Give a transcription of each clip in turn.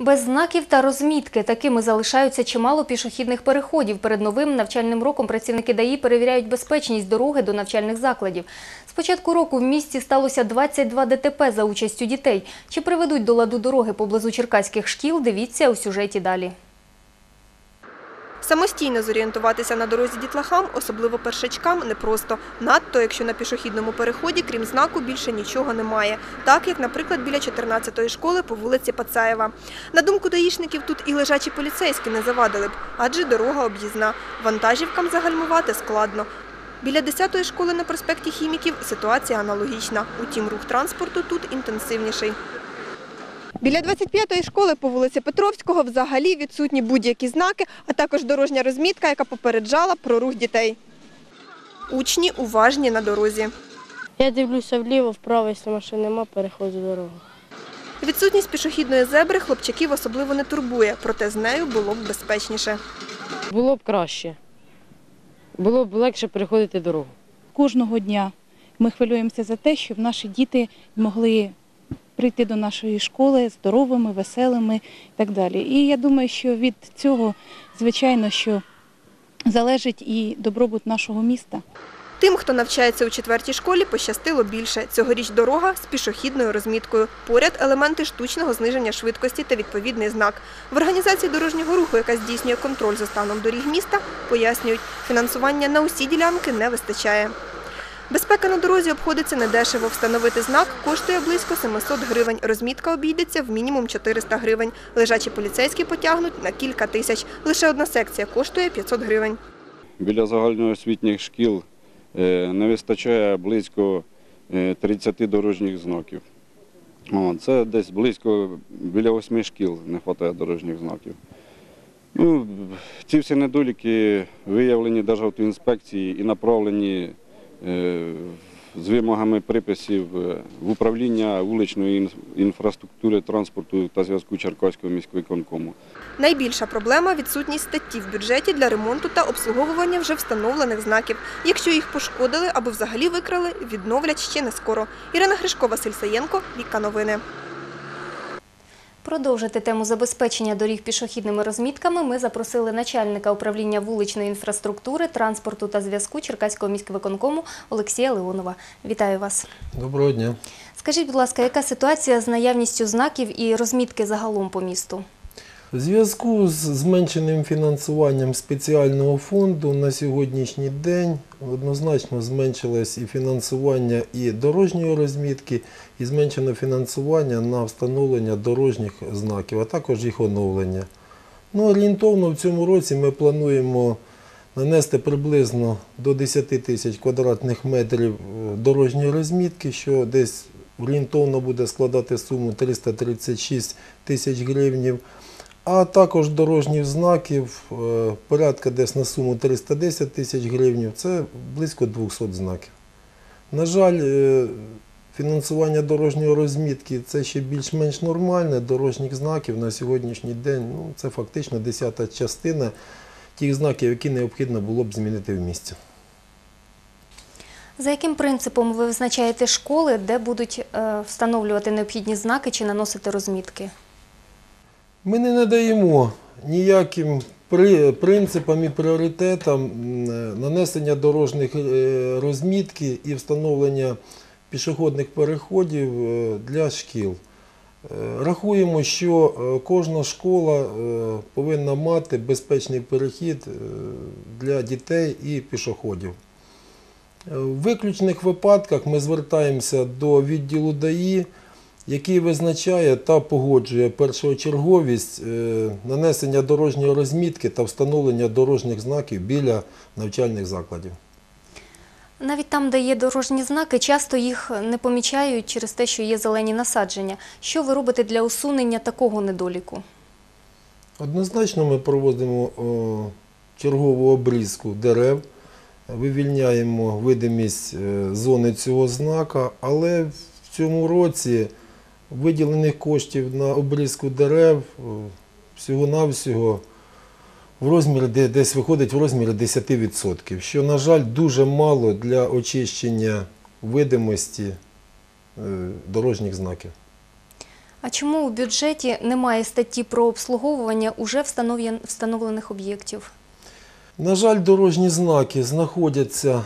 Без знаків та розмітки такими залишаються чимало пішохідних переходів. Перед новим навчальним роком працівники ДАІ перевіряють безпечність дороги до навчальних закладів. З початку року в місті сталося 22 ДТП за участю дітей. Чи приведуть до ладу дороги поблизу черкаських шкіл, дивіться у сюжеті далі. Самостійно зорієнтуватися на дорозі дітлахам, особливо першачкам, непросто. Надто, якщо на пішохідному переході, крім знаку, більше нічого немає. Так, як, наприклад, біля 14-ї школи по вулиці Пацаєва. На думку даїшників, тут і лежачі поліцейські не завадили б, адже дорога об'їзна. Вантажівкам загальмувати складно. Біля 10-ї школи на проспекті Хіміків ситуація аналогічна. Утім, рух транспорту тут інтенсивніший. Біля 25-ї школи по вулиці Петровського взагалі відсутні будь-які знаки, а також дорожня розмітка, яка попереджала про рух дітей. Учні уважні на дорозі. Я дивлюся вліво, вправо, якщо машин нема, переходжу дорогу. Відсутність пішохідної зебри хлопчаків особливо не турбує, проте з нею було б безпечніше. Було б краще. Було б легше переходити дорогу. кожного дня ми хвилюємося за те, щоб наші діти могли прийти до нашої школи здоровими, веселими і так далі. І я думаю, що від цього, звичайно, що залежить і добробут нашого міста. Тим, хто навчається у четвертій школі, пощастило більше. Цьогоріч дорога з пішохідною розміткою. Поряд елементи штучного зниження швидкості та відповідний знак. В організації дорожнього руху, яка здійснює контроль за станом доріг міста, пояснюють, фінансування на усі ділянки не вистачає. Безпека на дорозі обходиться недешево. Встановити знак коштує близько 700 гривень. Розмітка обійдеться в мінімум 400 гривень. Лежачі поліцейські потягнуть на кілька тисяч. Лише одна секція коштує 500 гривень. Біля загальноосвітніх шкіл е, не вистачає близько е, 30 дорожніх знаків. Це десь близько біля восьми шкіл не вистачає дорожніх знаків. Ну, ці всі недоліки виявлені Державтоінспекції і направлені е, з вимогами приписів е, в управління вуличної ін- інфраструктури транспорту та зв'язку Черкаського міськвиконкому. Найбільша проблема – відсутність статті в бюджеті для ремонту та обслуговування вже встановлених знаків. Якщо їх пошкодили або взагалі викрали, відновлять ще не скоро. Ірина Гришко, Василь Саєнко, Віка Новини. Продовжити тему забезпечення доріг пішохідними розмітками ми запросили начальника управління вуличної інфраструктури, транспорту та зв'язку Черкаського міськвиконкому Олексія Леонова. Вітаю вас. Доброго дня. Скажіть, будь ласка, яка ситуація з наявністю знаків і розмітки загалом по місту? У зв'язку з зменшеним фінансуванням спеціального фонду на сьогоднішній день однозначно зменшилось і фінансування і дорожньої розмітки, і зменшено фінансування на встановлення дорожніх знаків, а також їх оновлення. Ну, орієнтовно в цьому році ми плануємо нанести приблизно до 10 тисяч квадратних метрів е, дорожньої розмітки, що десь орієнтовно буде складати суму 336 тисяч гривнів. А також дорожніх знаків е, порядка десь на суму 310 тисяч гривень, це близько 200 знаків. На жаль, е, фінансування дорожньої розмітки це ще більш-менш нормальне. Дорожніх знаків на сьогоднішній день ну, це фактично десята частина тих знаків, які необхідно було б змінити в місті. За яким принципом ви визначаєте школи, де будуть е, встановлювати необхідні знаки чи наносити розмітки? Ми не надаємо ніяким принципам і пріоритетам нанесення дорожніх е, розмітки і встановлення пішохідних переходів е, для шкіл. Е, Рахуємо, що е, кожна школа е, повинна мати безпечний перехід е, для дітей і пішоходів. Е, В виключних випадках ми звертаємося до відділу ДАІ, який визначає та погоджує першочерговість е, нанесення дорожньої розмітки та встановлення дорожніх знаків біля навчальних закладів. Навіть там, де є дорожні знаки, часто їх не помічають через те, що є зелені насадження. Що ви робите для усунення такого недоліку? Однозначно ми проводимо чергову обрізку дерев, вивільняємо видимість е, зони цього знака, але в цьому році виділених коштів на обрізку дерев всього-навсього в розмірі, десь виходить в розмірі 10%, що, на жаль, дуже мало для очищення видимості е, дорожніх знаків. А чому у бюджеті немає статті про обслуговування уже встановлених об'єктів? На жаль, дорожні знаки знаходяться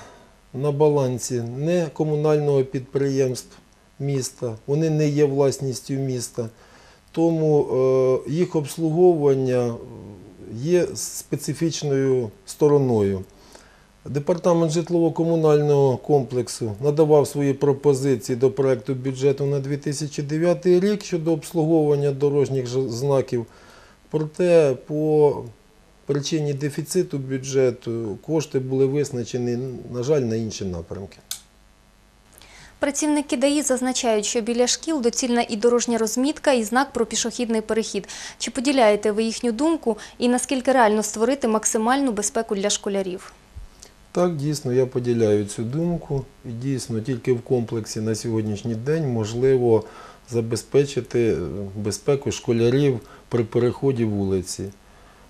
на балансі не комунального підприємств міста, вони не є власністю міста. Тому е, їх обслуговування є специфічною стороною. Департамент житлово-комунального комплексу надавав свої пропозиції до проекту бюджету на 2009 рік щодо обслуговування дорожніх знаків. Проте по причині дефіциту бюджету кошти були визначені, на жаль, на інші напрямки. Працівники ДАІ зазначають, що біля шкіл доцільна і дорожня розмітка, і знак про пішохідний перехід. Чи поділяєте ви їхню думку і наскільки реально створити максимальну безпеку для школярів? Так, дійсно, я поділяю цю думку. І дійсно, тільки в комплексі на сьогоднішній день можливо забезпечити е, безпеку школярів при переході вулиці.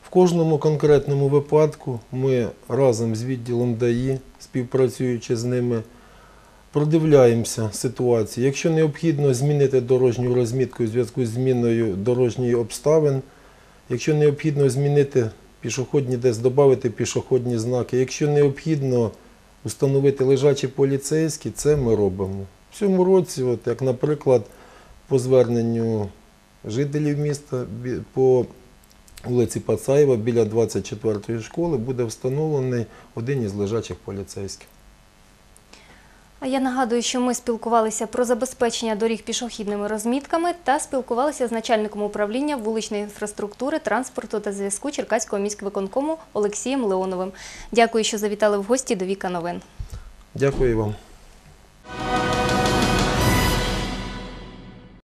В кожному конкретному випадку ми разом з відділом ДАІ, співпрацюючи з ними, продивляємося ситуацію. Якщо необхідно змінити дорожню розмітку у зв'язку з зміною дорожньої обставин, якщо необхідно змінити пішохідні, десь додати пішохідні знаки, якщо необхідно встановити лежачі поліцейські, це ми робимо. В цьому році, от, як, наприклад, по зверненню жителів міста по вулиці Пацаєва біля 24-ї школи буде встановлений один із лежачих поліцейських. А я нагадую, що ми спілкувалися про забезпечення доріг пішохідними розмітками та спілкувалися з начальником управління вуличної інфраструктури, транспорту та зв'язку Черкаського міськвиконкому Олексієм Леоновим. Дякую, що завітали в гості до Віка Новин. Дякую вам.